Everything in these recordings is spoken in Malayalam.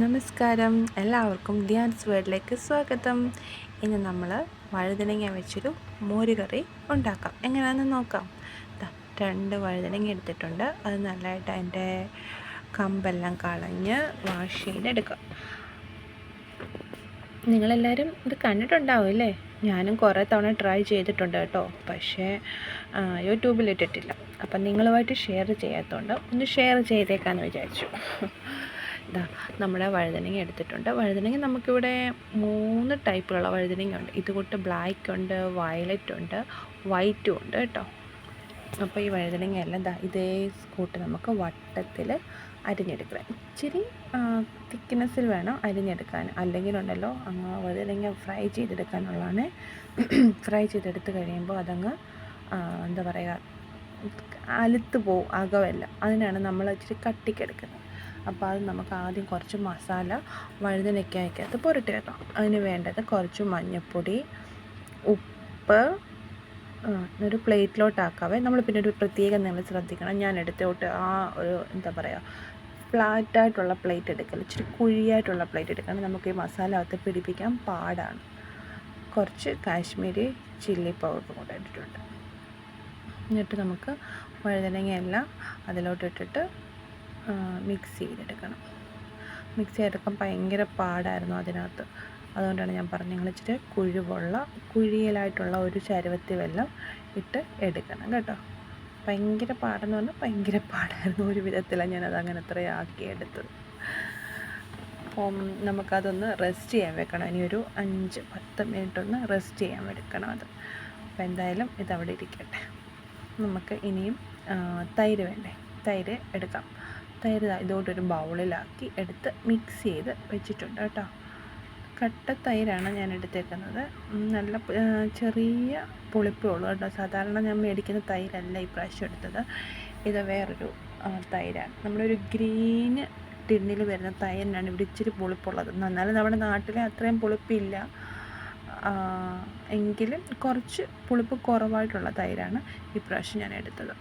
നമസ്കാരം. എല്ലാവർക്കും ധ്യാൻസ് വേർഡിലേക്ക് സ്വാഗതം. ഇന്ന് നമ്മൾ വഴുതനങ്ങ വെച്ചൊരു മോരുകറി ഉണ്ടാക്കാം. എങ്ങനെയാണെന്ന് നോക്കാം. രണ്ട് വഴുതനങ്ങ എടുത്തിട്ടുണ്ട്. അത് നല്ലതായിട്ട് അതിന്റെ കമ്പെല്ലാം കളഞ്ഞ് വാഷ് ചെയ്തെടുക്കാം. നിങ്ങളെല്ലാവരും ഇത് കണ്ടിട്ടുണ്ടാവും അല്ലേ? ഞാനും കുറേ തവണ ട്രൈ ചെയ്തിട്ടുണ്ട് കേട്ടോ. പക്ഷേ യൂട്യൂബിൽ ഇട്ടിട്ടില്ല അപ്പം നിങ്ങളുമായിട്ട് ഷെയർ ചെയ്യാത്തതുകൊണ്ട് ഒന്ന് ഷെയർ ചെയ്തേക്കാമെന്ന് വിചാരിച്ചു. ഇതാ നമ്മുടെ വഴുതനങ്ങ എടുത്തിട്ടുണ്ട്. വഴുതനങ്ങ നമുക്കിവിടെ മൂന്ന് ടൈപ്പിലുള്ള വഴുതനങ്ങ ഉണ്ട്. ഇതുകൂട്ട് ബ്ലാക്ക് ഉണ്ട് വയലറ്റ് ഉണ്ട് വൈറ്റും ഉണ്ട് കേട്ടോ. അപ്പോൾ ഈ വഴുതനങ്ങ എല്ലാം ദാ ഇതേ കൂട്ട് നമുക്ക് വട്ടത്തിൽ അരിഞ്ഞെടുക്കണം ഇച്ചിരി തിക്നെസ്സിൽ വേണം അരിഞ്ഞെടുക്കാൻ. അല്ലെങ്കിലുണ്ടല്ലോ അങ്ങ് വഴുതനങ്ങ ഫ്രൈ ചെയ്തെടുക്കാനുള്ളതാണ്. ഫ്രൈ ചെയ്തെടുത്ത് കഴിയുമ്പോൾ അതങ്ങ് എന്താ പറയുക അലുത്ത് പോവും അകമല്ല അതിനാണ് നമ്മൾ ഇച്ചിരി കട്ടിക്കെടുക്കുന്നത് അപ്പോൾ അത് നമുക്ക് ആദ്യം കുറച്ച് മസാല വഴുതനയ്ക്കകത്ത് പുരട്ടി വെക്കാം അതിന് വേണ്ടത് കുറച്ച് മഞ്ഞൾപ്പൊടി ഉപ്പ് ഒരു പ്ലേറ്റിലോട്ടാക്കാവേ നമ്മൾ പിന്നെ ഒരു പ്രത്യേകം നിങ്ങൾ ശ്രദ്ധിക്കണം. ഞാൻ എടുത്തോട്ട് ആ ഒരു എന്താ പറയുക ഫ്ലാറ്റായിട്ടുള്ള പ്ലേറ്റ് എടുക്കൽ. ഇച്ചിരി കുഴിയായിട്ടുള്ള പ്ലേറ്റ് എടുക്കണം. നമുക്ക് ഈ മസാല അകത്ത് പിടിപ്പിക്കാൻ പാടാണ്. കുറച്ച് കാശ്മീരി ചില്ലി പൗഡർ കൂടെ ഇട്ടിട്ടുണ്ട്. എന്നിട്ട് നമുക്ക് വഴുതനങ്ങയെല്ലാം അതിലോട്ടിട്ടിട്ട് മിക്സ് ചെയ്തെടുക്കണം. മിക്സ് ചെയ്തെടുക്കാൻ ഭയങ്കര പാടായിരുന്നു അതിനകത്ത്. അതുകൊണ്ടാണ് ഞാൻ പറഞ്ഞത് നിങ്ങൾ ഇച്ചിരി കുഴിവുള്ള കുഴിയിലായിട്ടുള്ള ഒരു ചരുവത്തി വെള്ളം ഇട്ട് എടുക്കണം കേട്ടോ. ഭയങ്കര പാടെന്ന് പറഞ്ഞാൽ ഭയങ്കര പാടായിരുന്നു ഒരു വിധത്തിലാണ് ഞാനത് അങ്ങനെ അത്രയും ആക്കിയെടുത്തത് അപ്പം നമുക്കതൊന്ന് റെസ്റ്റ് ചെയ്യാൻ വെക്കണം. ഇനി ഒരു അഞ്ച് പത്ത് മിനിറ്റ് ഒന്ന് റെസ്റ്റ് ചെയ്യാൻ എടുക്കണം അത്. അപ്പോൾ എന്തായാലും ഇതവിടെ ഇരിക്കട്ടെ. നമുക്ക് ഇനിയും തൈര് വേണ്ടേ? തൈര് എടുക്കാം. തൈര് ഇതോട്ടൊരു ബൗളിലാക്കി എടുത്ത് മിക്സ് ചെയ്ത് വെച്ചിട്ടുണ്ട് കേട്ടോ. കട്ട തൈരാണ് ഞാൻ എടുത്തേക്കുന്നത്. നല്ല ചെറിയ പുളിപ്പേ ഉള്ളൂ കേട്ടോ. സാധാരണ ഞാൻ മേടിക്കുന്ന തൈരല്ല ഈ പ്രാവശ്യം എടുത്തത്. ഇത് വേറൊരു തൈരാണ്. നമ്മളൊരു ഗ്രീൻ ടിന്നിൽ വരുന്ന തൈരിനാണ് ഇവിടെ ഇച്ചിരി പുളിപ്പുള്ളത്. എന്നാലും നമ്മുടെ നാട്ടിൽ അത്രയും പുളിപ്പില്ല. എങ്കിലും കുറച്ച് പുളിപ്പ് കുറവായിട്ടുള്ള തൈരാണ് ഈ പ്രാവശ്യം ഞാൻ എടുത്തത്.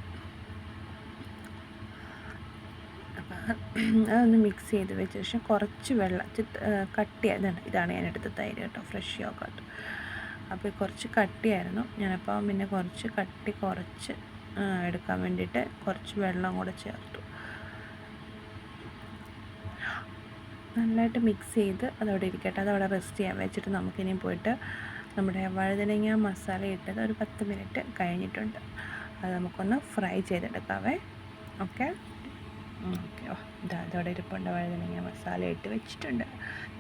അതൊന്ന് മിക്സ് ചെയ്ത് വെച്ച ശേഷം കുറച്ച് വെള്ളം കട്ടിയ ഇതാണ് ഞാൻ എടുത്ത തൈര് കേട്ടോ ഫ്രഷ് യോഗട്ട് അപ്പോൾ കുറച്ച് കട്ടിയായിരുന്നു. ഞാനപ്പോൾ പിന്നെ കുറച്ച് കട്ടി കുറച്ച് എടുക്കാൻ വേണ്ടിയിട്ട് കുറച്ച് വെള്ളം കൂടെ ചേർത്തു. നല്ലതായിട്ട് മിക്സ് ചെയ്ത് അതവിടെ ഇരിക്കട്ടെ. അതവിടെ റെസ്റ്റ് ചെയ്യാൻ വെച്ചിട്ട് നമുക്കിനി പോയിട്ട് നമ്മുടെ വഴുതനങ്ങ മസാല ഇട്ടത് ഒരു പത്ത് മിനിറ്റ് കഴിഞ്ഞിട്ടുണ്ട്. അത് നമുക്കൊന്ന് ഫ്രൈ ചെയ്തെടുക്കാവേ. ഓക്കെ ഓക്കെ ഇതാ അതോടെ ഇരിപ്പുണ്ട്. വഴുതനങ്ങ മസാല ഇട്ട് വെച്ചിട്ടുണ്ട്.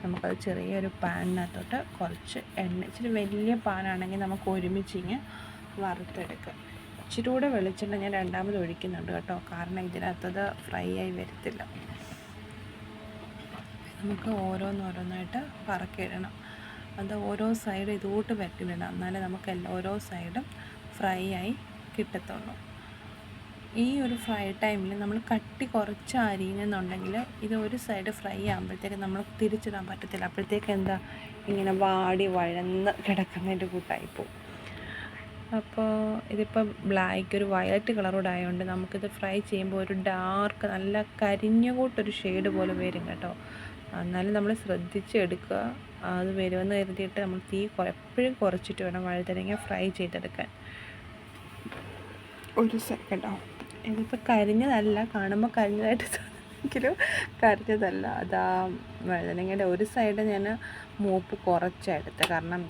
നമുക്കത് ചെറിയൊരു പാനിനകത്തോട്ട് കുറച്ച് എണ്ണ ഇച്ചിരി വലിയ പാനാണെങ്കിൽ നമുക്ക് ഒരുമിച്ച് ഇങ്ങനെ വറുത്തെടുക്കാം. ഇച്ചിരി കൂടെ വെളിച്ചെണ്ണ ഞാൻ രണ്ടാമത് ഒഴിക്കുന്നുണ്ട് കേട്ടോ. കാരണം ഇതിനകത്തത് ഫ്രൈ ആയി വരത്തില്ല. നമുക്ക് ഓരോന്നോരോന്നായിട്ട് പറക്കിയിടണം അത് ഓരോ സൈഡ് ഇതുകൂട്ട് വരട്ടിലിടണം എന്നാലേ നമുക്ക് എല്ലാ ഓരോ സൈഡും ഫ്രൈ ആയി കിട്ടത്തുള്ളൂ. ഈ ഒരു ഫ്രൈ ടൈമിൽ നമ്മൾ കട്ടി കുറച്ച് അരിയുന്നുണ്ടെങ്കിൽ ഇത് ഒരു സൈഡ് ഫ്രൈ ആകുമ്പോഴത്തേക്ക് നമ്മൾ തിരിച്ചിടാൻ പറ്റത്തില്ല. അപ്പോഴത്തേക്ക് എന്താ? ഇങ്ങനെ വാടി വഴന്ന് കിടക്കുന്നതിന്റെ കൂട്ടായിപ്പോവും അപ്പോൾ ഇതിപ്പോൾ ബ്ലാക്ക് ഒരു വയലറ്റ് കളറോടായതുകൊണ്ട് നമുക്കിത് ഫ്രൈ ചെയ്യുമ്പോൾ ഒരു ഡാർക്ക് നല്ല കരിഞ്ഞ കൂട്ടൊരു ഷെയ്ഡ് പോലെ വരും കേട്ടോ. എന്നാലും നമ്മൾ ശ്രദ്ധിച്ച് എടുക്കുക അത് വരുമെന്ന് കരുതിയിട്ട് നമ്മൾ തീ എപ്പോഴും കുറച്ചിട്ട് വേണം വഴുതനങ്ങ ഫ്രൈ ചെയ്തെടുക്കാൻ. ഒരു സെക്കൻഡോ ഇതിപ്പോൾ കരിഞ്ഞതല്ല കാണുമ്പോൾ കരിഞ്ഞതായിട്ട് തോന്നുമെങ്കിലും കരിഞ്ഞതല്ല. അതാ വഴുതനങ്ങയുടെ ഒരു സൈഡ് ഞാൻ മൂപ്പ് കുറച്ചെടുത്ത് കാരണം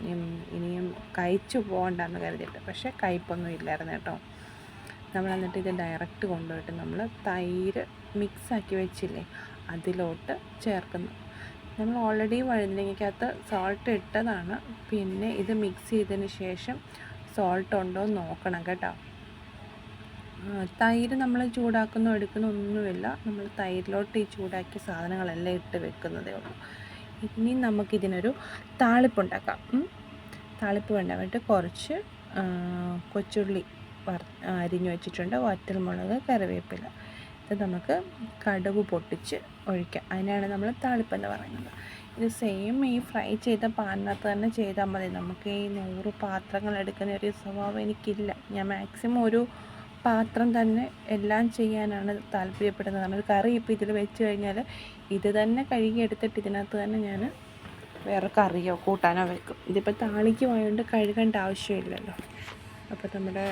ഇനിയും കഴിച്ചു പോകണ്ടെന്ന് കരുതിയിട്ട്. പക്ഷേ കയ്പൊന്നും ഇല്ലായിരുന്നു കേട്ടോ. നമ്മൾ എന്നിട്ട് ഇത് ഡയറക്റ്റ് കൊണ്ടുപോയിട്ട് നമ്മൾ തൈര് മിക്സാക്കി വെച്ചില്ലേ അതിലോട്ട് ചേർക്കുന്നു. നമ്മൾ ഓൾറെഡി വഴുതനങ്ങയ്ക്കകത്ത് സോൾട്ട് ഇട്ടതാണ്. പിന്നെ ഇത് മിക്സ് ചെയ്തതിന് ശേഷം സോൾട്ട് ഉണ്ടോ എന്ന് നോക്കണം കേട്ടോ. തൈര് നമ്മൾ ചൂടാക്കുന്ന എടുക്കുന്ന ഒന്നുമില്ല. നമ്മൾ തൈരിലോട്ട് ഈ ചൂടാക്കിയ സാധനങ്ങളെല്ലാം ഇട്ട് വെക്കുന്നതേ ഉള്ളൂ. ഇനി നമുക്കിതിനൊരു താളിപ്പുണ്ടാക്കാം താളിപ്പ് വേണ്ട വേണ്ടിയിട്ട് കുറച്ച് കൊച്ചുള്ളി അരിഞ്ഞു വെച്ചിട്ടുണ്ട്. വറ്റൽമുളക് കറിവേപ്പില. ഇത് നമുക്ക് കടുക് പൊട്ടിച്ച് ഒഴിക്കാം. അതിനാണ് നമ്മൾ താളിപ്പെന്ന് പറയുന്നത്. ഇത് സെയിം ഈ ഫ്രൈ ചെയ്ത പാനിനകത്ത് തന്നെ ചെയ്താൽ മതി. നമുക്ക് ഈ നൂറ് പാത്രങ്ങൾ എടുക്കുന്ന ഒരു സ്വഭാവം എനിക്കില്ല. ഞാൻ മാക്സിമം ഒരു പാത്രം തന്നെ എല്ലാം ചെയ്യാനാണ് താല്പര്യപ്പെടുന്നത്. നമ്മൾ കറി ഇപ്പോൾ ഇതിൽ വെച്ച് കഴിഞ്ഞാൽ ഇത് തന്നെ കഴുകി എടുത്തിട്ട് ഇതിനകത്ത് തന്നെ ഞാൻ വേറെ കറിയോ കൂട്ടാനോ വെക്കും. ഇതിപ്പോൾ താളിക്കുമായതുകൊണ്ട് കഴുകേണ്ട ആവശ്യമില്ലല്ലോ. അപ്പോൾ നമ്മുടെ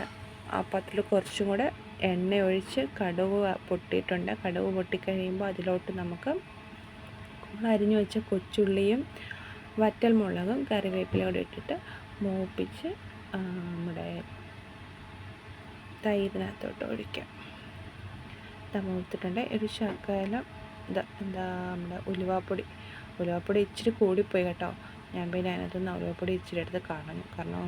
ആ പാത്രത്തിൽ കുറച്ചും കൂടെ എണ്ണ ഒഴിച്ച് കടുവ് പൊട്ടിയിട്ടുണ്ട്. കടുവ് പൊട്ടിക്കഴിയുമ്പോൾ അതിലോട്ട് നമുക്ക് അരിഞ്ഞു വെച്ച കൊച്ചുള്ളിയും വറ്റൽ മുളകും കൂടെ ഇട്ടിട്ട് മൂപ്പിച്ച് ആ, നമ്മുടെ തൈരിനകത്തോട്ട് ഒഴിക്കാം. മൂത്തിട്ടുണ്ട്. ഒരു ശകലം. ഇതാ എന്താ നമ്മുടെ ഉലുവാപ്പൊടി. ഉലുവാപ്പൊടി ഇച്ചിരി കൂടിപ്പോയി കേട്ടോ. ഞാൻ പിന്നെ അതിനകത്തുനിന്ന് ഉലുവാപ്പൊടി ഇച്ചിരി എടുത്ത് കളഞ്ഞു കാരണം